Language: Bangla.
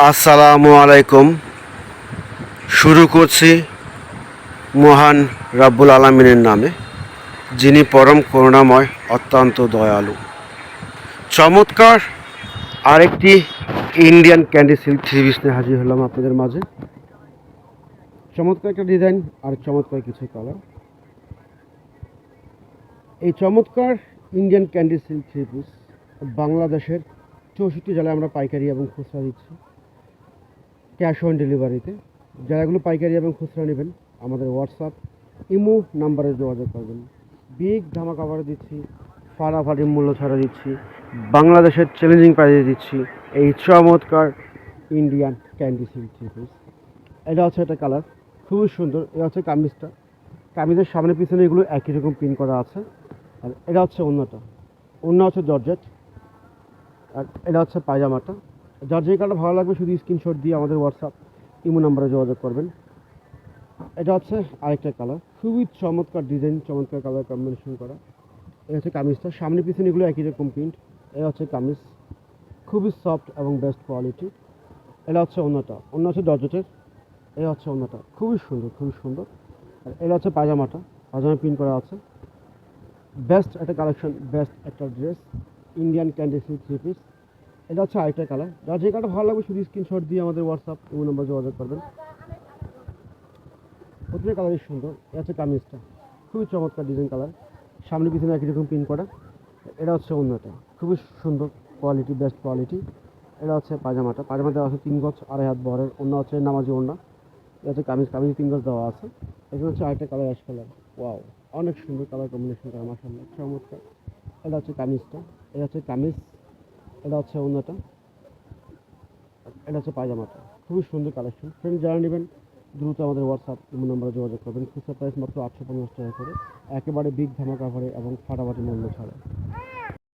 আসসালামু আলাইকুম। শুরু করছি মহান রাব্বুল আলমিনের নামে, যিনি পরম করুণাময়, অত্যন্ত দয়ালু। চমৎকার আরেকটি ইন্ডিয়ান ক্যান্ডি সিল্ক থ্রি নিয়ে হাজির হলাম আপনাদের মাঝে। চমৎকার একটা ডিজাইন আর চমৎকার কিছু কালার এই চমৎকার ইন্ডিয়ান ক্যান্ডি সিল্ক থ্রি বাংলাদেশের চৌষট্টি জেলায় আমরা পাইকারি এবং খুচরা দিচ্ছি। ক্যাশ অন ডেলিভারিতে। যারা এগুলো পাইকারি এবং খুচরা নেবেন, আমাদের হোয়াটসঅ্যাপ ইমো নাম্বারে যোগাযোগ করবেন। বিগ ধামা কাভারে দিচ্ছি, ফাটাফাটি মূল্য ছাড়া দিচ্ছি, বাংলাদেশের চ্যালেঞ্জিং প্রাইজে দিচ্ছি। এই চমৎকার ইন্ডিয়ান ক্যান্ডি পিস এটা হচ্ছে একটা কালার খুবই সুন্দর, এটা হচ্ছে কামিজটা। কামিজের সামনে পিছনে এগুলো একই রকম প্রিন্ট করা আছে। আর এটা হচ্ছে অন্যটা অন্য হচ্ছে জর্জেট। আর এটা হচ্ছে পায়জামাটা। যার যে কালার ভালো লাগবে, শুধু স্ক্রিনশট দিয়ে আমাদের হোয়াটসঅ্যাপ ইমো নাম্বারে যোগাযোগ করবেন। এটা হচ্ছে আরেকটা কালার খুবই চমৎকার ডিজাইন চমৎকার কালার কম্বিনেশন করা। এটা হচ্ছে কামিজটা। সামনে পিছনে এগুলো একই রকম প্রিন্ট এটা হচ্ছে কামিজ। খুবই সফট এবং বেস্ট কোয়ালিটি এটা হচ্ছে অন্যটা অন্য হচ্ছে জর্জেটের। এটা হচ্ছে অন্যটা খুবই সুন্দর খুবই সুন্দর। আর এটা হচ্ছে পায়জামাটা। পায়জামা প্রিন্ট করা আছে। বেস্ট একটা কালেকশন বেস্ট একটা dress Indian candy silk three piece এটা হচ্ছে আরেকটা কালার যার যে কালার ভালো লাগবে শুধু স্ক্রিনশট দিয়ে আমাদের হোয়াটসঅ্যাপ ইমো নাম্বার যোগাযোগ করবেন। প্রতিটা কালারই সুন্দর। এটা হচ্ছে কামিজটা। খুবই চমৎকার ডিজাইন কালার সামনে পিছনে একই রকম প্রিন্ট করা। এটা হচ্ছে অন্যটা। খুবই সুন্দর কোয়ালিটি বেস্ট কোয়ালিটি এটা হচ্ছে পাজামাটা। পাজামা দেওয়া আছে তিন গজ, আড়াই হাত বহরের অন্য হচ্ছে নামাজি ওড়না। এটা হচ্ছে কামিজ। কামিজ তিন গজ দেওয়া আছে। এখানে হচ্ছে আরেকটা কালার অ্যাশ কালার ওয়াও অনেক সুন্দর কালার কম্বিনেশন করা সামনে চমৎকার। এটা হচ্ছে কামিজটা। এটা হচ্ছে কামিজ। এটা হচ্ছে অন্যটা এটা হচ্ছে পায়জামাটা। খুবই সুন্দর কালেকশন ফ্রেন্ড যারা নেবেন, দ্রুত আমাদের হোয়াটসঅ্যাপ নম্বরে যোগাযোগ করবেন। খুচরা প্রাইস মাত্র আটশো পঞ্চাশ টাকা করে। একেবারে বিগ ধামাকা ভরে এবং ফাটাফাটি মূল্য ছাড়া।